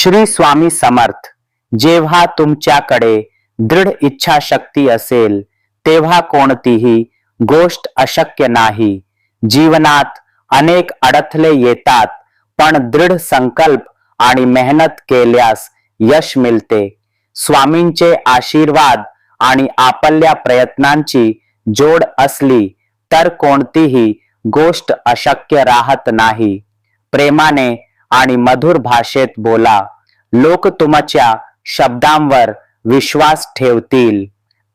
श्री स्वामी समर्थ जेव्हा तुमच्याकडे दृढ इच्छाशक्ती असेल तेव्हा कोणतीही गोष्ट अशक्य नाही. जीवनात अनेक अडथळे येतात पण दृढ संकल्प आणि मेहनत केल्यास यश मिळते. स्वामींचे आशीर्वाद आणि आपल्या प्रयत्नांची जोड असली तर कोणतीही गोष्ट अशक्य राहत नाही. प्रेमाने आणि मधुर भाषेत बोला. लोक तुमच्या शब्दांवर विश्वास ठेवतील.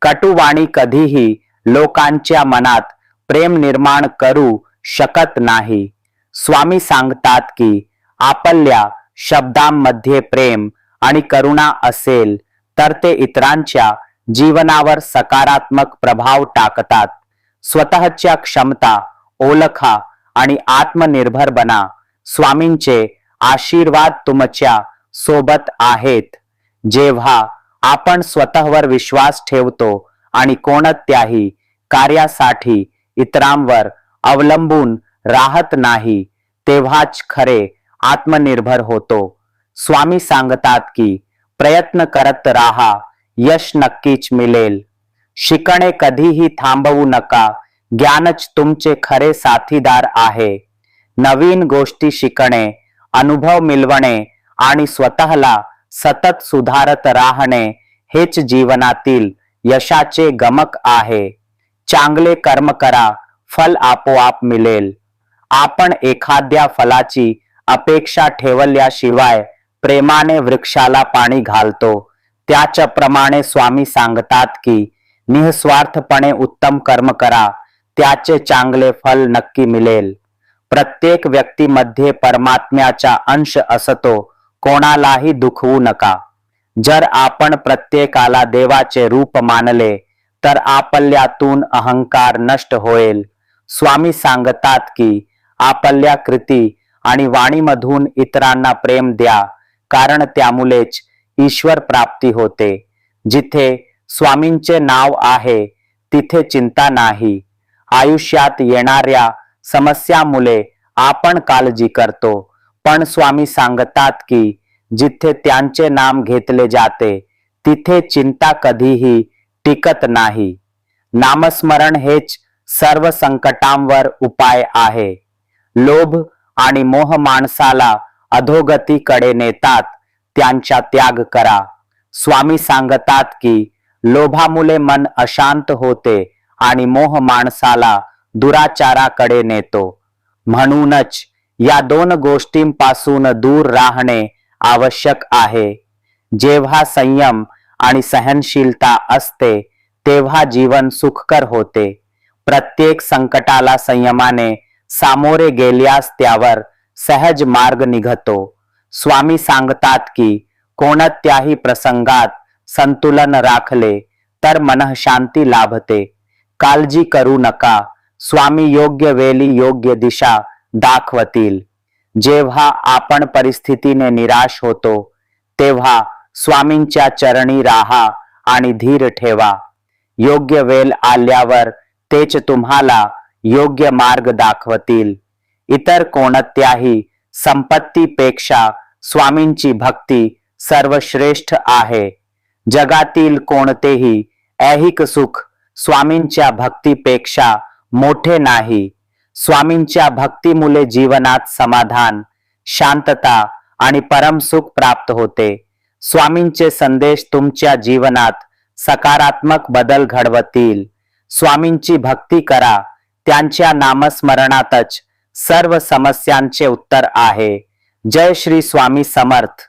कटुवाणी कधीही लोकांच्या मनात प्रेम निर्माण करू शकत नाही. स्वामी सांगतात की आपल्या शब्दांमध्ये प्रेम आणि करुणा असेल तर ते इतरांच्या जीवनावर सकारात्मक प्रभाव टाकतात. स्वतःच्या क्षमता ओळखा आणि आत्मनिर्भर बना. स्वामींचे आशीर्वाद तुमच्यासोबत आहेत. जेव्हा आपण स्वतःवर विश्वास ठेवतो आणि कोणत्याही कार्यासाठी इतरांवर अवलंबून राहत नाही तेव्हाच खरे आत्मनिर्भर होतो. स्वामी सांगतात की प्रयत्न करत राहा यश नक्कीच मिळेल. शिकणे कधीही थांबवू नका ज्ञानच तुमचे खरे साथीदार आहे. नवीन गोष्टी शिकणे अनुभव मिळवणे आणि स्वतःला सतत सुधारत राहणे हेच जीवनातील यशाचे गमक आहे. चांगले कर्म करा फल आपोआप मिळेल आपण एखाद्या फलाची अपेक्षा ठेवल्याशिवाय प्रेमाने वृक्षाला पाणी घालतो. त्याच्याप्रमाणे स्वामी सांगतात की निःस्वार्थपणे उत्तम कर्म करा त्याचे चांगले फल नक्की मिळेल प्रत्येक व्यक्तीमध्ये परमात्म्याचा अंश असतो कोणालाही दुखवू नका. जर आपण प्रत्येकाला देवाचे रूप मानले तर आपल्यातून अहंकार नष्ट होईल. स्वामी सांगतात की आपल्या कृती आणि वाणीमधून इतरांना प्रेम द्या कारण त्यामुळेच ईश्वर प्राप्ती होते. जिथे स्वामींचे नाव आहे तिथे चिंता नाही. आयुष्यात येणाऱ्या समस्यामुळे आपण काळजी करतो. पण स्वामी सांगतात की जिथे त्यांचे नाम घेतले जाते तिथे चिंता कधीही टिकत नाही. नामस्मरण हेच सर्व संकटांवर उपाय आहे. लोभ आणि मोह माणसाला अधोगतीकडे नेतात त्यांचा त्याग करा. स्वामी सांगतात की लोभामुळे मन अशांत होते आणि मोह माणसाला दुराचाराकडे नेतो. म्हणूनच या दोन गोष्टींपासून दूर राहणे आवश्यक आहे. जेव्हा संयम आणि सहनशीलता असते तेव्हा जीवन सुखकर होते. प्रत्येक संकटाला संयमाने सामोरे गेल्यास त्यावर सहज मार्ग निघतो. स्वामी सांगतात की कोणत्याही प्रसंगात संतुलन राखले तर मनःशांती लाभते. काळजी करू नका. स्वामी योग्य वेली योग्य दिशा दाखवतील. जेव्हा आपण परिस्थितीने निराश होतो तेव्हा स्वामींच्या चरणी राहा आणि धीर ठेवा. योग्य वेल आल्यावर तेच तुम्हाला योग्य मार्ग दाखवतील. इतर कोणत्याही संपत्तीपेक्षा स्वामींची भक्ती सर्वश्रेष्ठ आहे. जगातील कोणतेही ऐहिक सुख स्वामींच्या भक्तीपेक्षा मोठे नाही. स्वामींच्या भक्तीमुळे जीवनात समाधान शांतता आणि परमसुख प्राप्त होते. स्वामींचे संदेश तुमच्या जीवनात सकारात्मक बदल घडवतील. स्वामींची भक्ती करा. त्यांच्या नामस्मरणातच सर्व समस्यांचे उत्तर आहे. जय श्री स्वामी समर्थ.